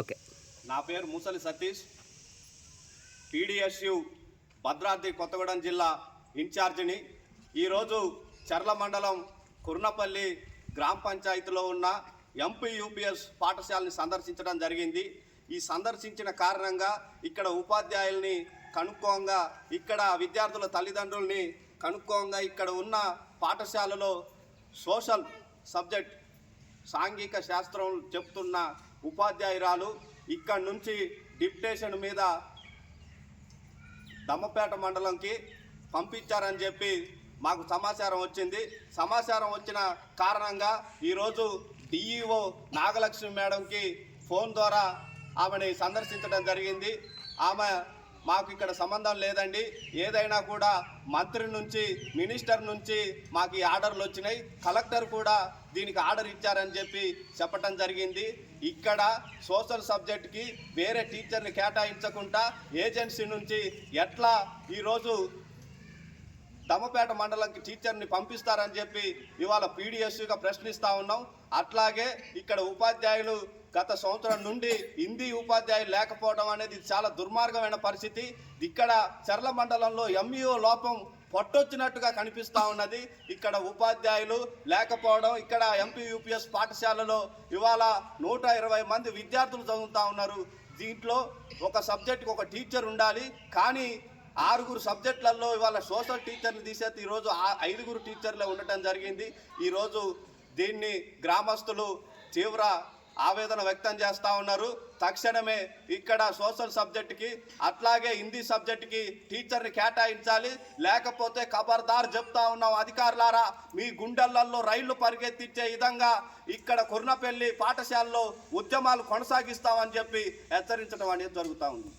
Okay. నా పేరు ముసలి సతీష్. పీడిఎస్యు భద్రాద్రి కొత్తగూడెం జిల్లా ఇన్ఛార్జిని. ఈరోజు చర్ల మండలం కుర్నపల్లి గ్రామ పంచాయతీలో ఉన్న ఎంపీ యూపీఎస్ పాఠశాలని సందర్శించడం జరిగింది. ఈ సందర్శించిన కారణంగా ఇక్కడ ఉపాధ్యాయుల్ని కనుక్కోంగా ఇక్కడ విద్యార్థుల తల్లిదండ్రుల్ని కనుక్కోంగా ఇక్కడ ఉన్న పాఠశాలలో సోషల్ సబ్జెక్ట్ సాంఘిక శాస్త్రం చెప్తున్న ఉపాధ్యాయురాలు ఇక్కడ నుంచి డిప్టేషన్ మీద దమ్మపేట మండలంకి పంపించారని చెప్పి మాకు సమాచారం వచ్చింది. సమాచారం వచ్చిన కారణంగా ఈరోజు డిఈఓ నాగలక్ష్మి మేడంకి ఫోన్ ద్వారా ఆమెని సందర్శించడం జరిగింది. ఆమె మాకు ఇక్కడ సంబంధం లేదండి. ఏదైనా కూడా మంత్రి నుంచి మినిస్టర్ నుంచి మాకు ఈ ఆర్డర్లు వచ్చినాయి. కలెక్టర్ కూడా దీనికి ఆర్డర్ ఇచ్చారని చెప్పి చెప్పటం జరిగింది. ఇక్కడ సోషల్ సబ్జెక్ట్కి వేరే టీచర్ని కేటాయించకుండా ఏజెన్సీ నుంచి ఎట్లా ఈరోజు దమ్మపేట మండలంకి టీచర్ని పంపిస్తారని చెప్పి ఇవాళ పీడిఎస్గా ప్రశ్నిస్తూ ఉన్నాం. అట్లాగే ఇక్కడ ఉపాధ్యాయులు గత సంవత్సరం నుండి హిందీ ఉపాధ్యాయులు లేకపోవడం అనేది చాలా దుర్మార్గమైన పరిస్థితి. ఇక్కడ చర్ల మండలంలో ఎంఈఓ లోపం పట్టొచ్చినట్టుగా కనిపిస్తూ ఉన్నది. ఇక్కడ ఉపాధ్యాయులు లేకపోవడం ఇక్కడ ఎంపీ యూపీఎస్ పాఠశాలలో ఇవాళ నూట ఇరవై మంది విద్యార్థులు చదువుతూ ఉన్నారు. దీంట్లో ఒక సబ్జెక్టుకి ఒక టీచర్ ఉండాలి. కానీ ఆరుగురు సబ్జెక్టులలో ఇవాళ సోషల్ టీచర్ని తీసేది ఈరోజు ఐదుగురు టీచర్లే ఉండటం జరిగింది. ఈరోజు దీన్ని గ్రామస్తులు తీవ్ర ఆవేదన వ్యక్తం చేస్తూ ఉన్నారు. తక్షణమే ఇక్కడ సోషల్ సబ్జెక్టుకి అట్లాగే హిందీ సబ్జెక్టుకి టీచర్ని కేటాయించాలి. లేకపోతే ఖబర్దార్ చెప్తా ఉన్నాం అధికారులారా. మీ గుండెలలో రైళ్ళు పరిగెత్తించే విధంగా ఇక్కడ కుర్నపల్లి పాఠశాలలో ఉద్యమాలు కొనసాగిస్తామని చెప్పి హెచ్చరించడం అనేది జరుగుతూ ఉంది.